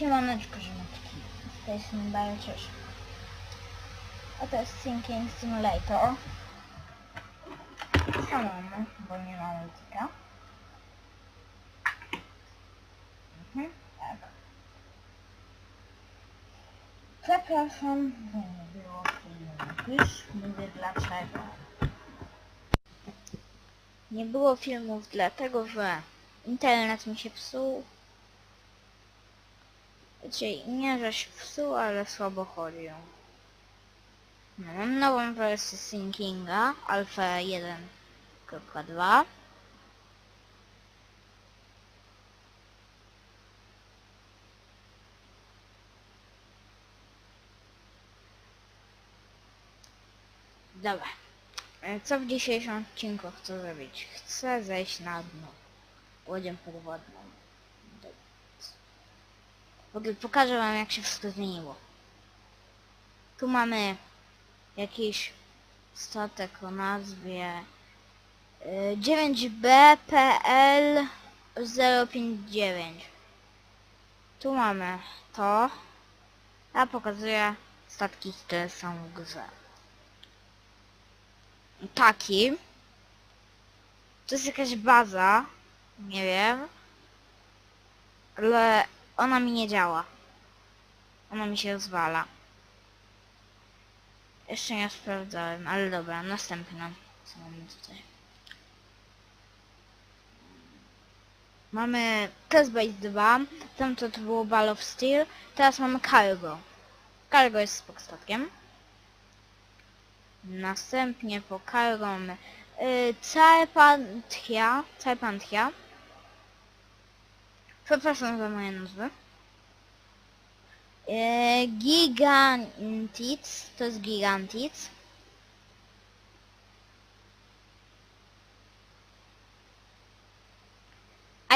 Siemaneczko, ziomeczki. Z tej strony bardzo cieszę. A to jest Thinking Simulator. Samemu, bo nie mamy dzika. Mhm, tak. Przepraszam, że nie było filmu. Już mówię dlaczego. Nie było filmów dlatego, że internet mi się psuł. Czyli nie, że się psuł, ale słabo chodził. No, mam nową wersję Thinkinga, Alpha 1.2. Dobra. E, Co w dzisiejszym odcinku chcę zrobić? Chcę zejść na dno. Łodzią podwodną. W ogóle pokażę wam jak się wszystko zmieniło. Tu mamy jakiś statek o nazwie y, 9BPL 059. Tu mamy to. Ja pokazuję statki, które są w grze. Taki. To jest jakaś baza. Nie wiem. Ale ona mi nie działa. Ona mi się rozwala. Jeszcze nie sprawdzałem, ale dobra, następna. Co mamy tutaj? Mamy Test Base 2, tamto to było Ball of Steel, teraz mamy Cargo. Cargo jest spok statkiem. Następnie po Cargo mamy yy, Carpantia, Carpantia. Przepraszam za moje nazwy. E, Gigantic, to jest Gigantic.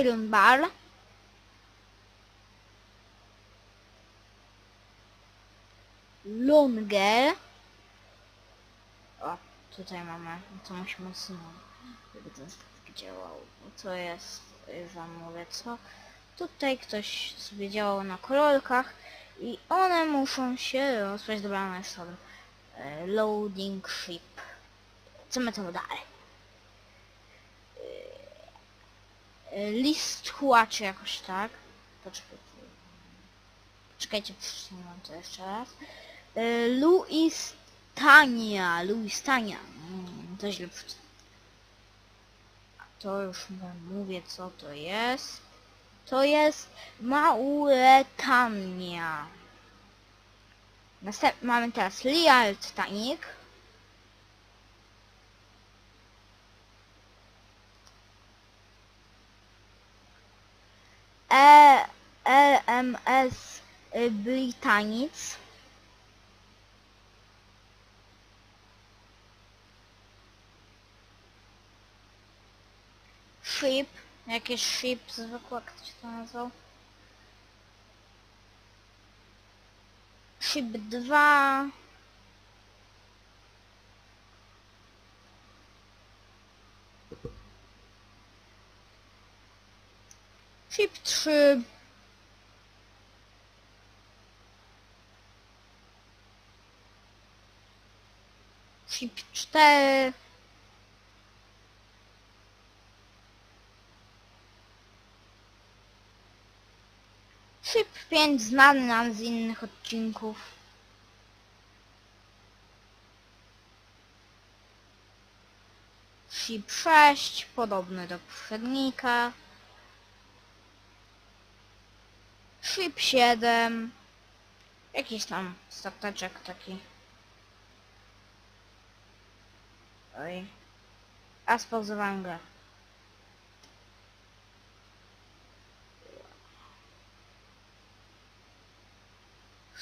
Iron Bar. Longer. O, tutaj mamy, to musimy odsunąć, żeby ten statek działał. To jest, wam mówię co. Tutaj ktoś sobie działał na kolorkach i one muszą się rozpaść. Dobra, one e, loading ship. Co my tam dalej? E, e, list hułaczy jakoś tak. Poczekajcie. Poczekajcie, przeczytam to jeszcze raz. Luis Tania. Luis Tania. Mm, to źle przeczytam. To już mówię co to jest. To jest Mauretania. Następ mamy teraz Lial Titanic. E LMS Britannic. Ship. Jakieś ship zwykłe, jak to się to nazwał? Ship 2. Ship 3. Ship 4. Ship 5 znany nam z innych odcinków. Ship 6 podobny do poprzednika. Ship 7 jakiś tam stateczek taki. Oj. A spauzowałem grę.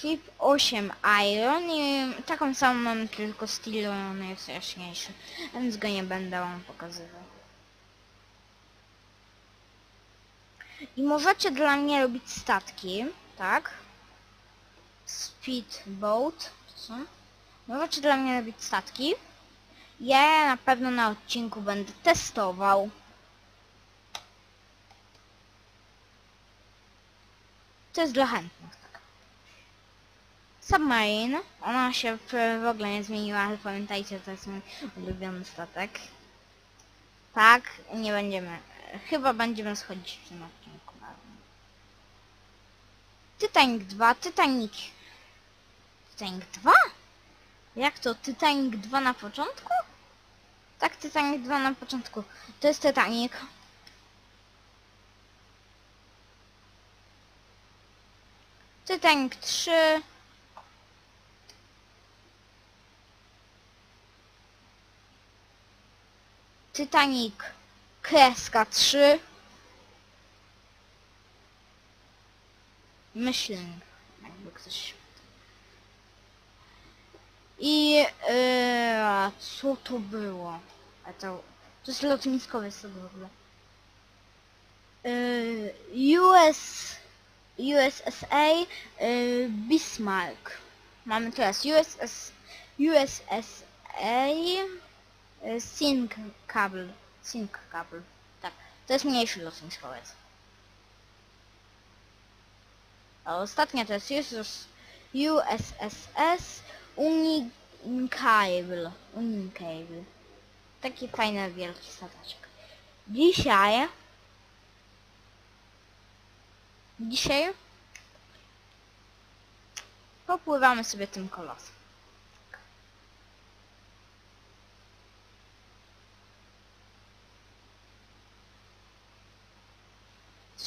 Ship 8 Iron i taką samą mam tylko steel, on jest jaśniejszy, więc go nie będę wam pokazywał. I możecie dla mnie robić statki, tak? Speedboat, co? Możecie dla mnie robić statki. Ja na pewno na odcinku będę testował. To jest dla chętnych. Submarine, ona się w, ogóle nie zmieniła, ale pamiętajcie, to jest mój ulubiony statek. Tak, nie będziemy, chyba będziemy schodzić w tym odcinku. Titanic 2, Titanic... Titanic 2? Jak to? Titanic 2 na początku? Tak, Titanic 2 na początku. To jest Titanic. Titanic 3. Titanic kreska 3. Myślę, jakby ktoś... I yy, co to było? A to, to jest lotniskowe z w ogóle. Yy, US, USSA yy, Bismarck. Mamy teraz USS, USSA yy, Sink Cable. Sink Cable. Tak, to jest mniejszy lotniskowiec. A ostatnia to jest USS, USSS Unicable. Unicable. Taki fajny, wielki stataczek. Dzisiaj... Dzisiaj... Popływamy sobie tym kolosem.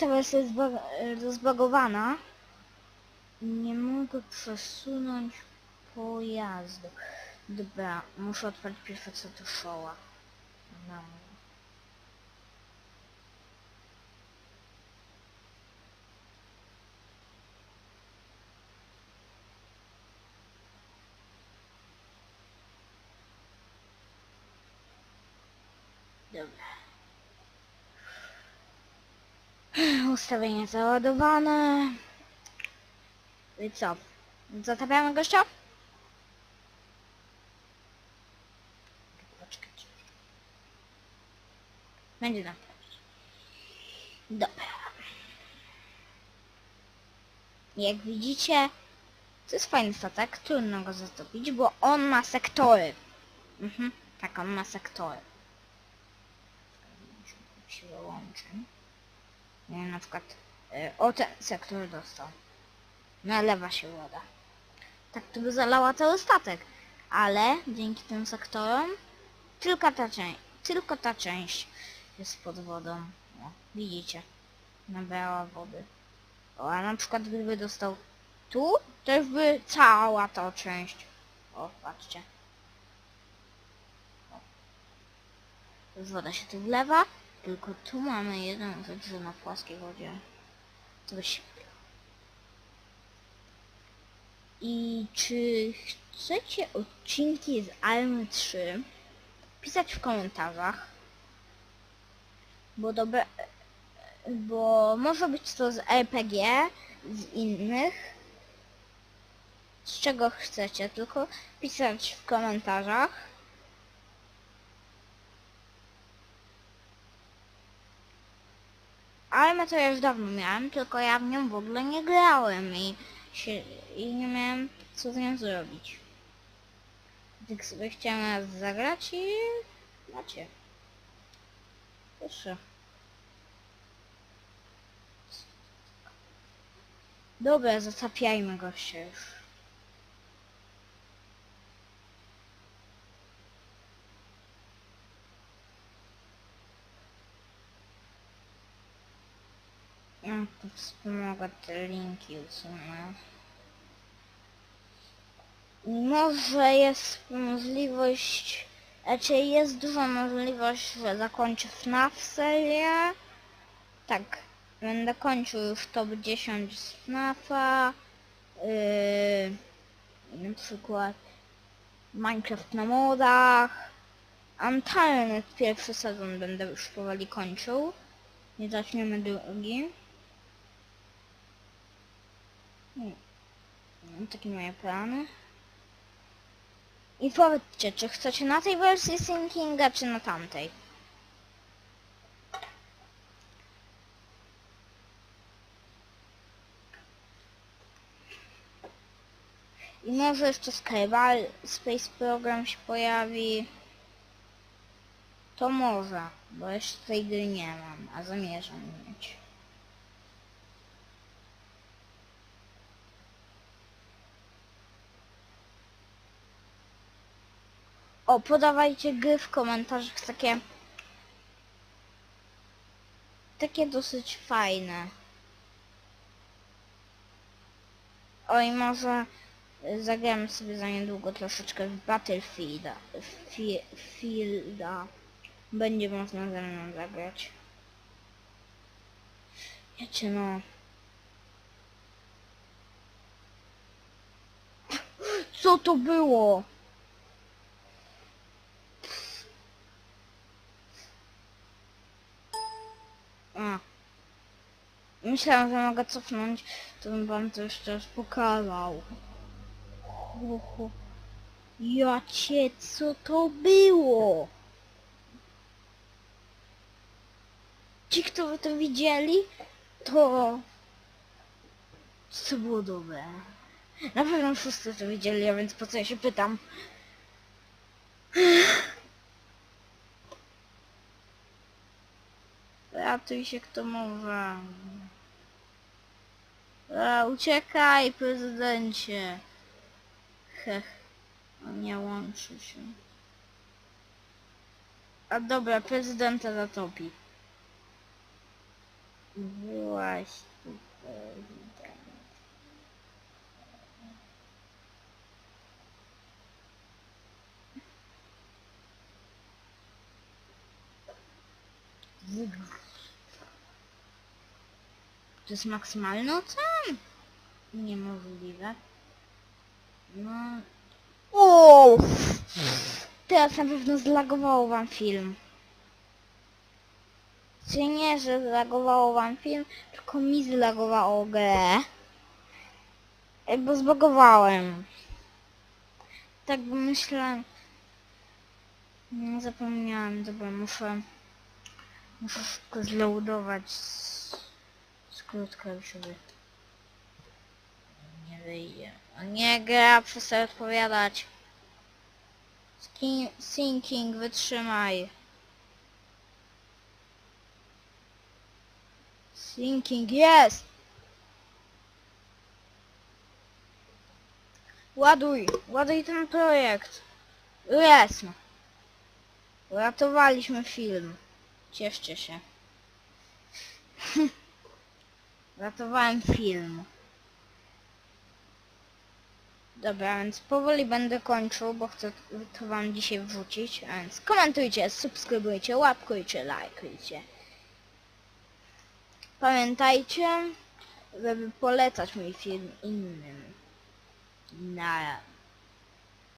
Wersja jest zba- e, zbagowana. Nie mogę przesunąć pojazdu. Dobra, muszę odpalić pierwsze co to szoła. No. Dobra. Ustawienie załadowane. I co? Zatapiamy gościa? Poczekać. Będzie naprawić. Dobra. Jak widzicie, to jest fajny statek, trudno go zatopić, bo on ma sektory. Mhm, tak, on ma sektory. Łączeń. Nie na przykład y, o ten sektor dostał. Nalewa się woda. Tak to by zalała cały statek. Ale dzięki tym sektorom tylko ta część, tylko ta część jest pod wodą. Widzicie? Nabrała wody. O, a na przykład gdyby dostał tu, to już by cała ta część. O, patrzcie. Woda się tu wlewa, tylko tu mamy jedną rzecz, że na płaskiej wodzie to się I czy chcecie odcinki z Almy 3? Pisać w komentarzach. Bo dobre... Bo może być to z RPG, z innych. Z czego chcecie, tylko pisać w komentarzach. Almę to już dawno miałem, tylko ja w nią w ogóle nie grałem i się, i nie miałem co z nią zrobić. Tak sobie chciałem raz zagrać i macie. Proszę. Dobra, zatapiajmy gościa już. Ja tu wspomogę te linki usunę. Może jest możliwość, raczej jest duża możliwość, że zakończę FNAF serię. Tak, będę kończył już top 10 z FNAFa. Yy, na przykład Minecraft na modach. Untitled pierwszy sezon będę już powoli kończył. Nie zaczniemy drugi. No, takie moje plany. I powiedzcie, czy chcecie na tej wersji Sinkinga, czy na tamtej? I może jeszcze Skybal Space Program się pojawi. To może, bo jeszcze tej gry nie mam, a zamierzam mieć. O, podawajcie gry w komentarzach takie... Takie dosyć fajne. Oj, może y, zagramy sobie za niedługo troszeczkę w Battlefielda. Fi Fielda. Będzie można ze mną zagrać. Wiecie no. Co to było? A. Myślałem, że mogę cofnąć, to bym wam to jeszcze raz pokazał. Hu. Jacie, co to było? Ci, kto by to widzieli, to... Co było dobre. Na pewno wszyscy to widzieli, a więc po co ja się pytam? Ratuj się kto może. A, uciekaj, prezydencie. Hech. On nie łączy się. A dobra, prezydenta zatopi. Tu prezydent. To jest maksymalny ocean? Niemożliwe. No... O! Teraz na pewno zlagowało wam film. Czy nie, że zlagowało wam film, tylko mi zlagowało grę. Bo zbagowałem. Tak myślę... Nie zapomniałem, dobra, muszę... Muszę szybko zloadować klawiszowy. Nie wyjdzie. O nie, gra, przestań odpowiadać. Sinking, wytrzymaj. Sinking, jest! Ładuj, ładuj ten projekt. Jest! Uratowaliśmy film. Cieszcie się. Ratowałem film. Dobra, więc powoli będę kończył, bo chcę to wam dzisiaj wrzucić. Więc komentujcie, subskrybujcie, łapkujcie, lajkujcie. Pamiętajcie, żeby polecać mój film innym. Na